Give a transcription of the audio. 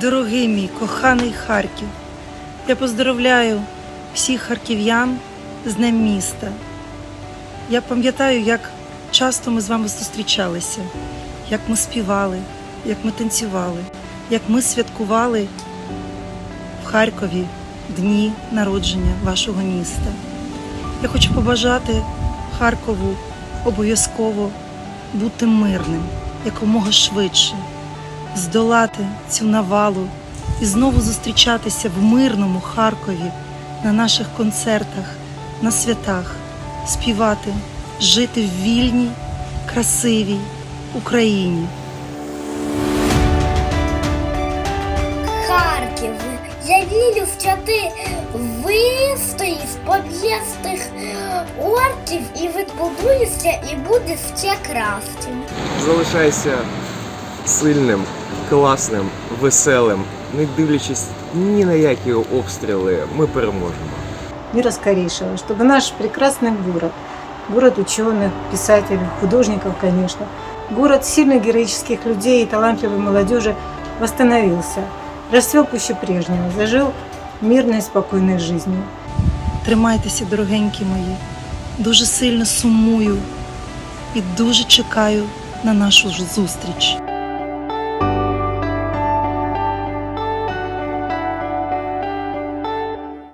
Дорогий мій коханий Харків, я поздоровляю всіх харків'ян з Днем міста. Я пам'ятаю, як часто ми з вами зустрічалися, як ми співали, як ми танцювали, як ми святкували в Харкові дні народження вашого міста. Я хочу побажати Харкову обов'язково бути мирним якомога швидше, здолати цю навалу і знову зустрічатися в мирному Харкові на наших концертах, на святах, співати, жити в вільній, красивій Україні. Харків, я вірю, що ти вистоїш поб'єстих орків і відбудуєшся і будеш ще кращим. залишайся сильним, класним, веселим, не дивлячись ні на які обстріли, ми переможемо. мира скорейшего, чтобы наш прекрасный город, город ученых, писателей, художников, конечно, город сильных героических людей и талантливой молодежи восстановился, расцвел пуще прежнего, зажил мирной, спокойной жизнью. Тримайтеся, дорогенькі мої. Дуже сильно сумую і дуже чекаю на нашу ж зустріч.